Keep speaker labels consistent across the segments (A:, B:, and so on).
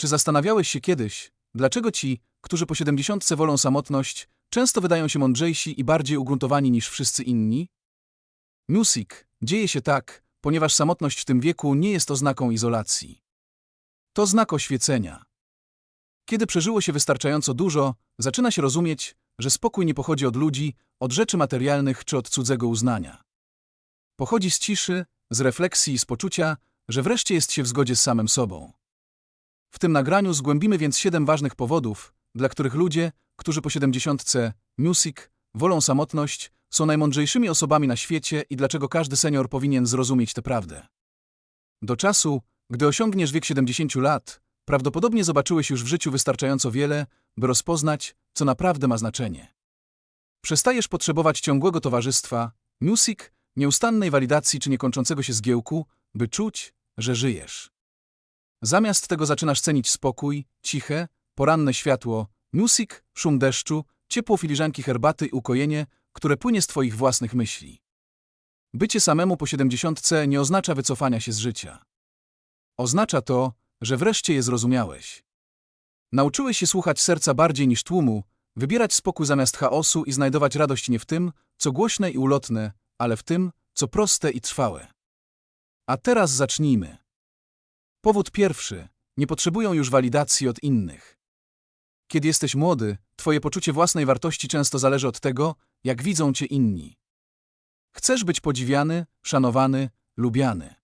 A: Czy zastanawiałeś się kiedyś, dlaczego ci, którzy po siedemdziesiątce wolą samotność, często wydają się mądrzejsi i bardziej ugruntowani niż wszyscy inni? Music, dzieje się tak, ponieważ samotność w tym wieku nie jest oznaką izolacji. To znak oświecenia. Kiedy przeżyło się wystarczająco dużo, zaczyna się rozumieć, że spokój nie pochodzi od ludzi, od rzeczy materialnych czy od cudzego uznania. Pochodzi z ciszy, z refleksji i z poczucia, że wreszcie jest się w zgodzie z samym sobą. W tym nagraniu zgłębimy więc siedem ważnych powodów, dla których ludzie, którzy po siedemdziesiątce music wolą samotność, są najmądrzejszymi osobami na świecie i dlaczego każdy senior powinien zrozumieć tę prawdę. Do czasu, gdy osiągniesz wiek 70 lat, prawdopodobnie zobaczyłeś już w życiu wystarczająco wiele, by rozpoznać, co naprawdę ma znaczenie. Przestajesz potrzebować ciągłego towarzystwa, music, nieustannej walidacji czy niekończącego się zgiełku, by czuć, że żyjesz. Zamiast tego zaczynasz cenić spokój, ciche, poranne światło, music, szum deszczu, ciepło filiżanki herbaty i ukojenie, które płynie z twoich własnych myśli. Bycie samemu po siedemdziesiątce nie oznacza wycofania się z życia. Oznacza to, że wreszcie je zrozumiałeś. Nauczyłeś się słuchać serca bardziej niż tłumu, wybierać spokój zamiast chaosu i znajdować radość nie w tym, co głośne i ulotne, ale w tym, co proste i trwałe. A teraz zacznijmy. Powód pierwszy. Nie potrzebują już walidacji od innych. Kiedy jesteś młody, twoje poczucie własnej wartości często zależy od tego, jak widzą cię inni. Chcesz być podziwiany, szanowany, lubiany.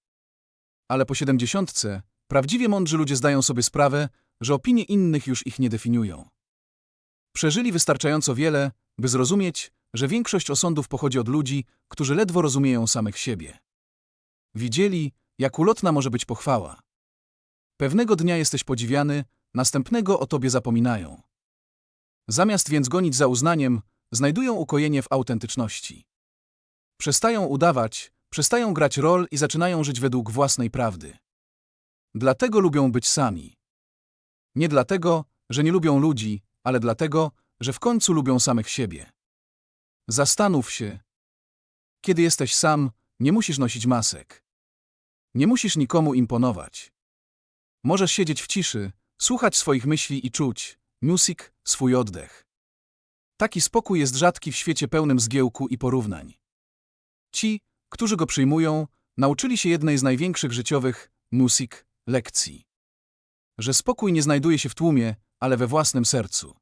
A: Ale po siedemdziesiątce prawdziwie mądrzy ludzie zdają sobie sprawę, że opinie innych już ich nie definiują. Przeżyli wystarczająco wiele, by zrozumieć, że większość osądów pochodzi od ludzi, którzy ledwo rozumieją samych siebie. Widzieli, jak ulotna może być pochwała. Pewnego dnia jesteś podziwiany, następnego o tobie zapominają. Zamiast więc gonić za uznaniem, znajdują ukojenie w autentyczności. Przestają udawać, przestają grać rol i zaczynają żyć według własnej prawdy. Dlatego lubią być sami. Nie dlatego, że nie lubią ludzi, ale dlatego, że w końcu lubią samych siebie. Zastanów się. Kiedy jesteś sam, nie musisz nosić masek. Nie musisz nikomu imponować. Możesz siedzieć w ciszy, słuchać swoich myśli i czuć, music, swój oddech. Taki spokój jest rzadki w świecie pełnym zgiełku i porównań. Ci, którzy go przyjmują, nauczyli się jednej z największych życiowych, music, lekcji. Że spokój nie znajduje się w tłumie, ale we własnym sercu.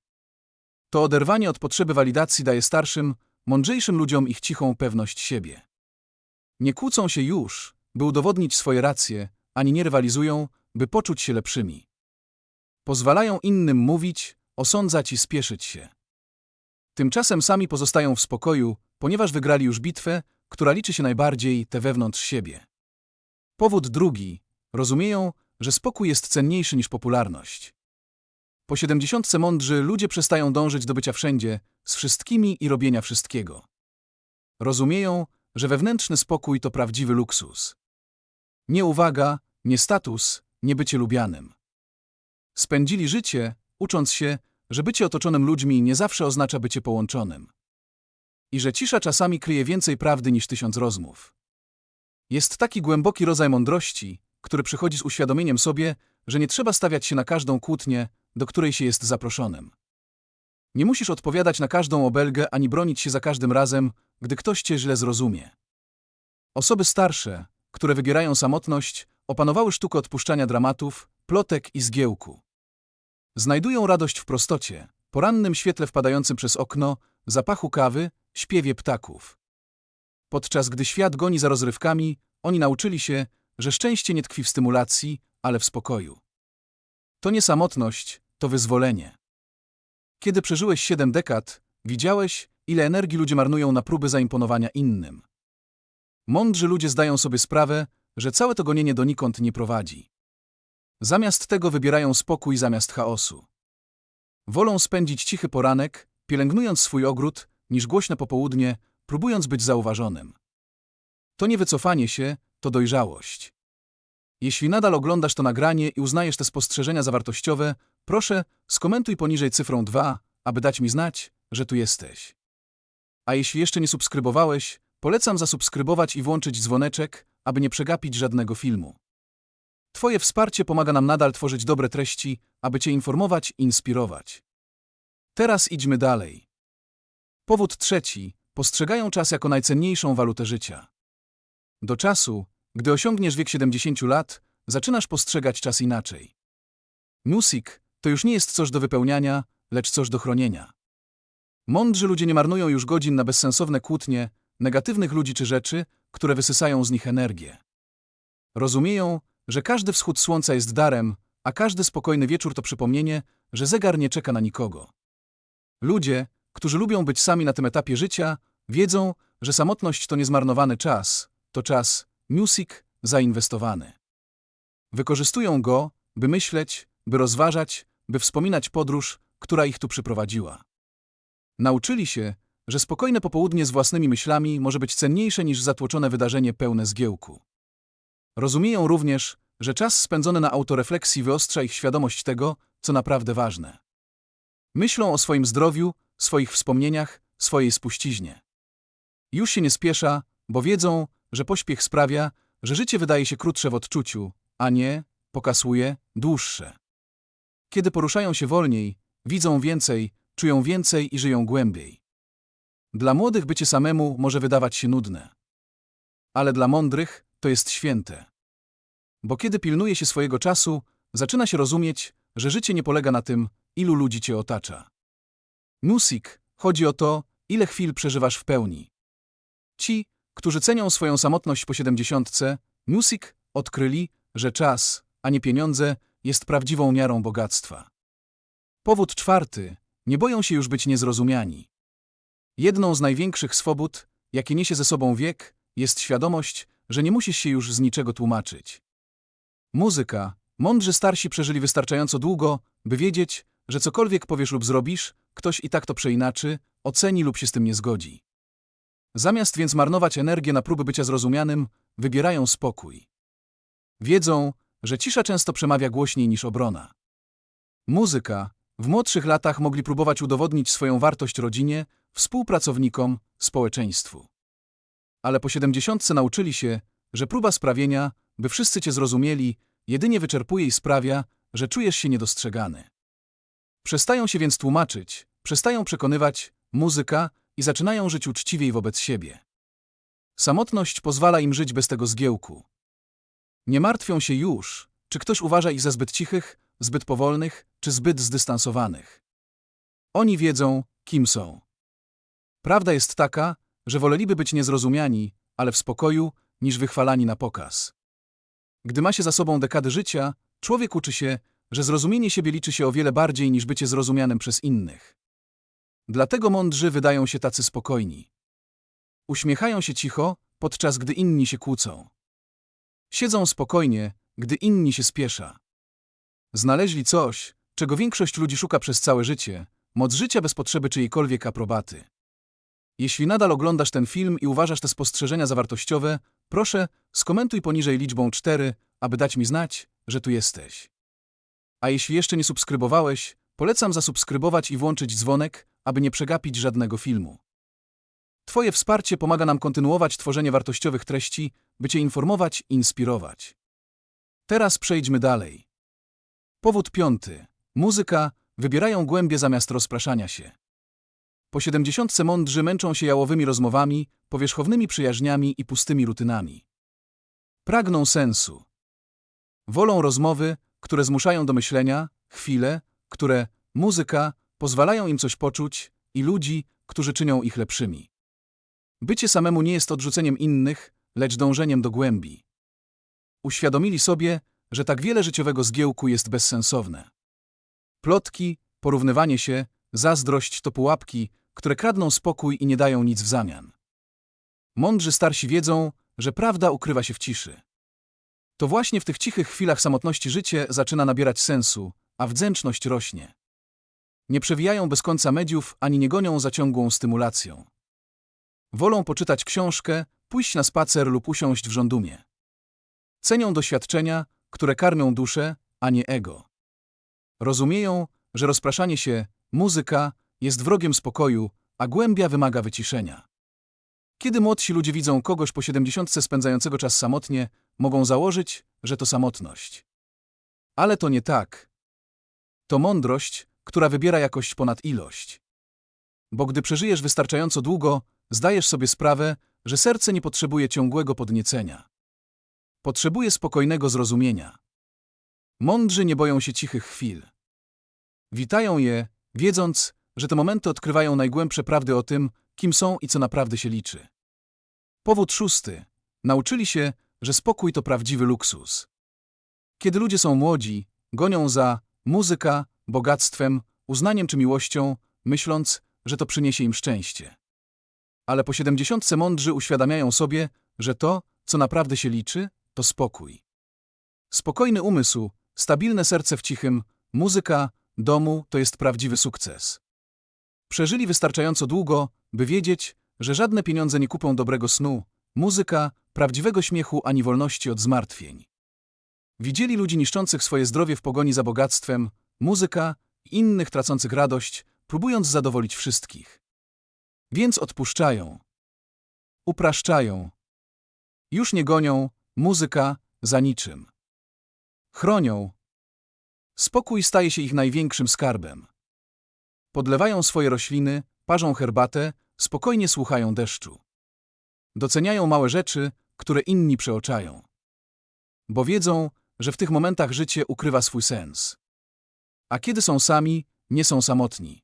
A: To oderwanie od potrzeby walidacji daje starszym, mądrzejszym ludziom ich cichą pewność siebie. Nie kłócą się już, by udowodnić swoje racje, ani nie rywalizują, by poczuć się lepszymi. Pozwalają innym mówić, osądzać i spieszyć się. Tymczasem sami pozostają w spokoju, ponieważ wygrali już bitwę, która liczy się najbardziej te wewnątrz siebie. Powód drugi. Rozumieją, że spokój jest cenniejszy niż popularność. Po siedemdziesiątce mądrzy ludzie przestają dążyć do bycia wszędzie, z wszystkimi i robienia wszystkiego. Rozumieją, że wewnętrzny spokój to prawdziwy luksus. Nie uwaga, nie status, nie bycie lubianym. Spędzili życie, ucząc się, że bycie otoczonym ludźmi nie zawsze oznacza bycie połączonym. I że cisza czasami kryje więcej prawdy niż tysiąc rozmów. Jest taki głęboki rodzaj mądrości, który przychodzi z uświadomieniem sobie, że nie trzeba stawiać się na każdą kłótnię, do której się jest zaproszonym. Nie musisz odpowiadać na każdą obelgę ani bronić się za każdym razem, gdy ktoś cię źle zrozumie. Osoby starsze, które wybierają samotność, opanowały sztukę odpuszczania dramatów, plotek i zgiełku. Znajdują radość w prostocie, porannym świetle wpadającym przez okno, zapachu kawy, śpiewie ptaków. Podczas gdy świat goni za rozrywkami, oni nauczyli się, że szczęście nie tkwi w stymulacji, ale w spokoju. To nie samotność, to wyzwolenie. Kiedy przeżyłeś siedem dekad, widziałeś, ile energii ludzie marnują na próby zaimponowania innym. Mądrzy ludzie zdają sobie sprawę, że całe to gonienie donikąd nie prowadzi. Zamiast tego wybierają spokój zamiast chaosu. Wolą spędzić cichy poranek, pielęgnując swój ogród, niż głośne popołudnie, próbując być zauważonym. To nie wycofanie się, to dojrzałość. Jeśli nadal oglądasz to nagranie i uznajesz te spostrzeżenia zawartościowe, proszę, skomentuj poniżej cyfrą 2, aby dać mi znać, że tu jesteś. A jeśli jeszcze nie subskrybowałeś, polecam zasubskrybować i włączyć dzwoneczek, aby nie przegapić żadnego filmu. Twoje wsparcie pomaga nam nadal tworzyć dobre treści, aby Cię informować i inspirować. Teraz idźmy dalej. Powód trzeci. Postrzegają czas jako najcenniejszą walutę życia. Do czasu, gdy osiągniesz wiek 70 lat, zaczynasz postrzegać czas inaczej. Music to już nie jest coś do wypełniania, lecz coś do chronienia. Mądrzy ludzie nie marnują już godzin na bezsensowne kłótnie, negatywnych ludzi czy rzeczy, które wysysają z nich energię. Rozumieją, że każdy wschód słońca jest darem, a każdy spokojny wieczór to przypomnienie, że zegar nie czeka na nikogo. Ludzie, którzy lubią być sami na tym etapie życia, wiedzą, że samotność to niezmarnowany czas, to czas, music, zainwestowany. Wykorzystują go, by myśleć, by rozważać, by wspominać podróż, która ich tu przyprowadziła. Nauczyli się, że spokojne popołudnie z własnymi myślami może być cenniejsze niż zatłoczone wydarzenie pełne zgiełku. Rozumieją również, że czas spędzony na autorefleksji wyostrza ich świadomość tego, co naprawdę ważne. Myślą o swoim zdrowiu, swoich wspomnieniach, swojej spuściźnie. Już się nie spiesza, bo wiedzą, że pośpiech sprawia, że życie wydaje się krótsze w odczuciu, a nie, pokasuje, dłuższe. Kiedy poruszają się wolniej, widzą więcej, czują więcej i żyją głębiej. Dla młodych bycie samemu może wydawać się nudne. Ale dla mądrych to jest święte. Bo kiedy pilnuje się swojego czasu, zaczyna się rozumieć, że życie nie polega na tym, ilu ludzi cię otacza. Music chodzi o to, ile chwil przeżywasz w pełni. Ci, którzy cenią swoją samotność po siedemdziesiątce, Music odkryli, że czas, a nie pieniądze, jest prawdziwą miarą bogactwa. Powód czwarty. Nie boją się już być niezrozumiani. Jedną z największych swobód, jakie niesie ze sobą wiek, jest świadomość, że nie musisz się już z niczego tłumaczyć. Muzyka. Mądrzy starsi przeżyli wystarczająco długo, by wiedzieć, że cokolwiek powiesz lub zrobisz, ktoś i tak to przeinaczy, oceni lub się z tym nie zgodzi. Zamiast więc marnować energię na próby bycia zrozumianym, wybierają spokój. Wiedzą, że cisza często przemawia głośniej niż obrona. Muzyka. W młodszych latach mogli próbować udowodnić swoją wartość rodzinie, współpracownikom, społeczeństwu. Ale po siedemdziesiątce nauczyli się, że próba sprawienia, by wszyscy cię zrozumieli, jedynie wyczerpuje i sprawia, że czujesz się niedostrzegany. Przestają się więc tłumaczyć, przestają przekonywać, muzyka i zaczynają żyć uczciwiej wobec siebie. Samotność pozwala im żyć bez tego zgiełku. Nie martwią się już, czy ktoś uważa ich za zbyt cichych, zbyt powolnych, czy zbyt zdystansowanych. Oni wiedzą, kim są. Prawda jest taka, że woleliby być niezrozumiani, ale w spokoju, niż wychwalani na pokaz. Gdy ma się za sobą dekady życia, człowiek uczy się, że zrozumienie siebie liczy się o wiele bardziej niż bycie zrozumianym przez innych. Dlatego mądrzy wydają się tacy spokojni. Uśmiechają się cicho, podczas gdy inni się kłócą. Siedzą spokojnie, gdy inni się spiesza. Znaleźli coś, czego większość ludzi szuka przez całe życie, moc życia bez potrzeby czyjejkolwiek aprobaty. Jeśli nadal oglądasz ten film i uważasz te spostrzeżenia za wartościowe, proszę, skomentuj poniżej liczbą 4, aby dać mi znać, że tu jesteś. A jeśli jeszcze nie subskrybowałeś, polecam zasubskrybować i włączyć dzwonek, aby nie przegapić żadnego filmu. Twoje wsparcie pomaga nam kontynuować tworzenie wartościowych treści, by Cię informować i inspirować. Teraz przejdźmy dalej. Powód piąty. Muzyka. Wybierają głębie zamiast rozpraszania się. Po siedemdziesiątce mądrzy męczą się jałowymi rozmowami, powierzchownymi przyjaźniami i pustymi rutynami. Pragną sensu. Wolą rozmowy, które zmuszają do myślenia, chwile, które, muzyka, pozwalają im coś poczuć i ludzi, którzy czynią ich lepszymi. Bycie samemu nie jest odrzuceniem innych, lecz dążeniem do głębi. Uświadomili sobie, że tak wiele życiowego zgiełku jest bezsensowne. Plotki, porównywanie się, zazdrość to pułapki, które kradną spokój i nie dają nic w zamian. Mądrzy starsi wiedzą, że prawda ukrywa się w ciszy. To właśnie w tych cichych chwilach samotności życie zaczyna nabierać sensu, a wdzięczność rośnie. Nie przewijają bez końca mediów ani nie gonią za ciągłą stymulacją. Wolą poczytać książkę, pójść na spacer lub usiąść w rządumie. Cenią doświadczenia, które karmią duszę, a nie ego. Rozumieją, że rozpraszanie się, muzyka, jest wrogiem spokoju, a głębia wymaga wyciszenia. Kiedy młodsi ludzie widzą kogoś po siedemdziesiątce spędzającego czas samotnie, mogą założyć, że to samotność. Ale to nie tak. To mądrość, która wybiera jakość ponad ilość. Bo gdy przeżyjesz wystarczająco długo, zdajesz sobie sprawę, że serce nie potrzebuje ciągłego podniecenia. Potrzebuje spokojnego zrozumienia. Mądrzy nie boją się cichych chwil. Witają je, wiedząc, że te momenty odkrywają najgłębsze prawdy o tym, kim są i co naprawdę się liczy. Powód szósty. Nauczyli się, że spokój to prawdziwy luksus. Kiedy ludzie są młodzi, gonią za muzyka, bogactwem, uznaniem czy miłością, myśląc, że to przyniesie im szczęście. Ale po siedemdziesiątce mądrzy uświadamiają sobie, że to, co naprawdę się liczy, to spokój. Spokojny umysł, stabilne serce w cichym, muzyka, domu to jest prawdziwy sukces. Przeżyli wystarczająco długo, by wiedzieć, że żadne pieniądze nie kupią dobrego snu, muzyka, prawdziwego śmiechu ani wolności od zmartwień. Widzieli ludzi niszczących swoje zdrowie w pogoni za bogactwem, muzyka i innych tracących radość, próbując zadowolić wszystkich. Więc odpuszczają. Upraszczają. Już nie gonią, muzyka, za niczym. Chronią. Spokój staje się ich największym skarbem. Podlewają swoje rośliny, parzą herbatę, spokojnie słuchają deszczu. Doceniają małe rzeczy, które inni przeoczają. Bo wiedzą, że w tych momentach życie ukrywa swój sens. A kiedy są sami, nie są samotni.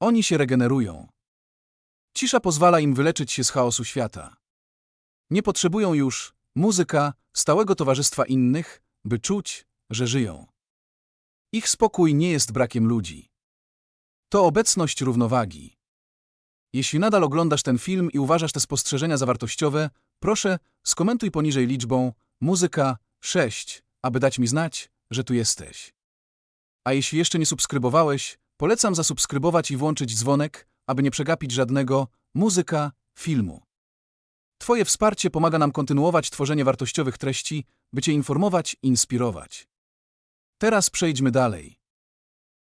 A: Oni się regenerują. Cisza pozwala im wyleczyć się z chaosu świata. Nie potrzebują już muzyka, stałego towarzystwa innych, by czuć, że żyją. Ich spokój nie jest brakiem ludzi. To obecność równowagi. Jeśli nadal oglądasz ten film i uważasz te spostrzeżenia za wartościowe, proszę, skomentuj poniżej liczbą muzyka 6, aby dać mi znać, że tu jesteś. A jeśli jeszcze nie subskrybowałeś, polecam zasubskrybować i włączyć dzwonek, aby nie przegapić żadnego muzyka filmu. Twoje wsparcie pomaga nam kontynuować tworzenie wartościowych treści, by Cię informować i inspirować. Teraz przejdźmy dalej.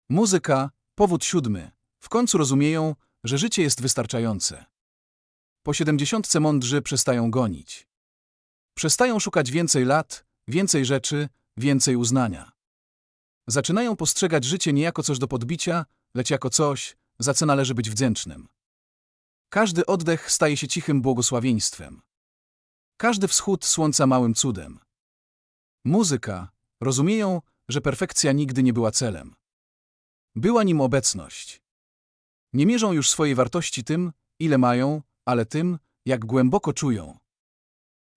A: Muzyka, powód siódmy. W końcu rozumieją, że życie jest wystarczające. Po siedemdziesiątce mądrzy przestają gonić. Przestają szukać więcej lat, więcej rzeczy, więcej uznania. Zaczynają postrzegać życie nie jako coś do podbicia, lecz jako coś, za co należy być wdzięcznym. Każdy oddech staje się cichym błogosławieństwem. Każdy wschód słońca małym cudem. Muzyka rozumieją, że perfekcja nigdy nie była celem. Była nim obecność. Nie mierzą już swojej wartości tym, ile mają, ale tym, jak głęboko czują.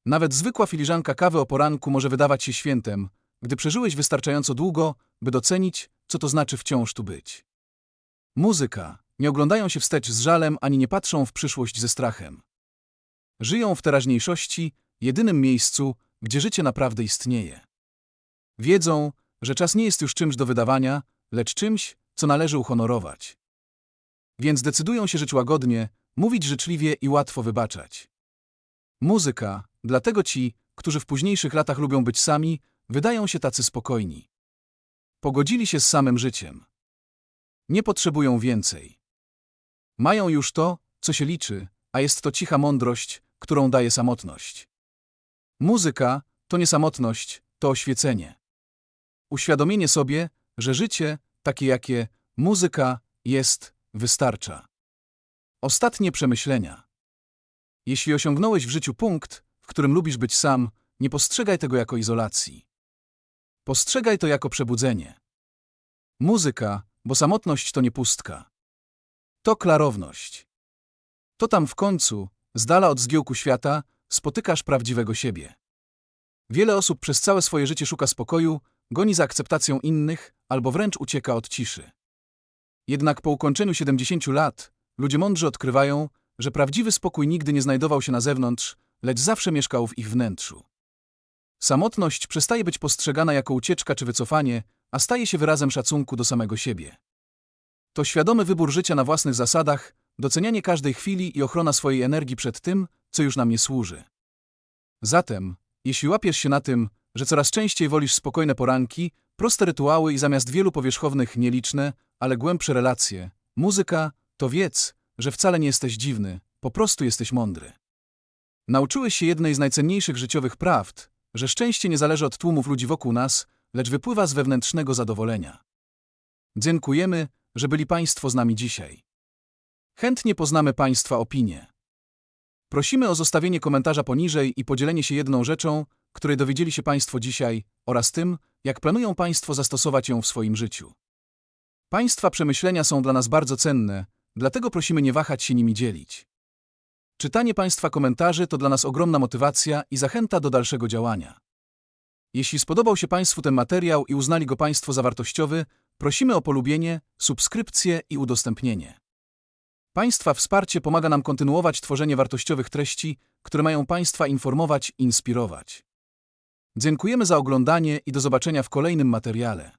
A: Nawet zwykła filiżanka kawy o poranku może wydawać się świętem, gdy przeżyłeś wystarczająco długo, by docenić, co to znaczy wciąż tu być. Muzyka. Nie oglądają się wstecz z żalem, ani nie patrzą w przyszłość ze strachem. Żyją w teraźniejszości, jedynym miejscu, gdzie życie naprawdę istnieje. Wiedzą, że czas nie jest już czymś do wydawania, lecz czymś, co należy uhonorować. Więc decydują się żyć łagodnie, mówić życzliwie i łatwo wybaczać. Muzyka, dlatego ci, którzy w późniejszych latach lubią być sami, wydają się tacy spokojni. Pogodzili się z samym życiem. Nie potrzebują więcej. Mają już to, co się liczy, a jest to cicha mądrość, którą daje samotność. Muzyka to nie samotność, to oświecenie. Uświadomienie sobie, że życie, takie jakie muzyka jest, wystarcza. Ostatnie przemyślenia. Jeśli osiągnąłeś w życiu punkt, w którym lubisz być sam, nie postrzegaj tego jako izolacji. Postrzegaj to jako przebudzenie. Muzyka, bo samotność to nie pustka. To klarowność. To tam w końcu, z dala od zgiełku świata, spotykasz prawdziwego siebie. Wiele osób przez całe swoje życie szuka spokoju, goni za akceptacją innych albo wręcz ucieka od ciszy. Jednak po ukończeniu 70 lat ludzie mądrzy odkrywają, że prawdziwy spokój nigdy nie znajdował się na zewnątrz, lecz zawsze mieszkał w ich wnętrzu. Samotność przestaje być postrzegana jako ucieczka czy wycofanie, a staje się wyrazem szacunku do samego siebie. To świadomy wybór życia na własnych zasadach, docenianie każdej chwili i ochrona swojej energii przed tym, co już nam nie służy. Zatem, jeśli łapiesz się na tym, że coraz częściej wolisz spokojne poranki, proste rytuały i zamiast wielu powierzchownych nieliczne, ale głębsze relacje, muzyka, to wiedz, że wcale nie jesteś dziwny, Po prostu jesteś mądry. Nauczyłeś się jednej z najcenniejszych życiowych prawd, że szczęście nie zależy od tłumów ludzi wokół nas, lecz wypływa z wewnętrznego zadowolenia. Dziękujemy, że byli Państwo z nami dzisiaj. Chętnie poznamy Państwa opinie. Prosimy o zostawienie komentarza poniżej i podzielenie się jedną rzeczą, której dowiedzieli się Państwo dzisiaj, oraz tym, jak planują Państwo zastosować ją w swoim życiu. Państwa przemyślenia są dla nas bardzo cenne, dlatego prosimy nie wahać się nimi dzielić. Czytanie Państwa komentarzy to dla nas ogromna motywacja i zachęta do dalszego działania. Jeśli spodobał się Państwu ten materiał i uznali go Państwo za wartościowy, prosimy o polubienie, subskrypcję i udostępnienie. Państwa wsparcie pomaga nam kontynuować tworzenie wartościowych treści, które mają Państwa informować i inspirować. Dziękujemy za oglądanie i do zobaczenia w kolejnym materiale.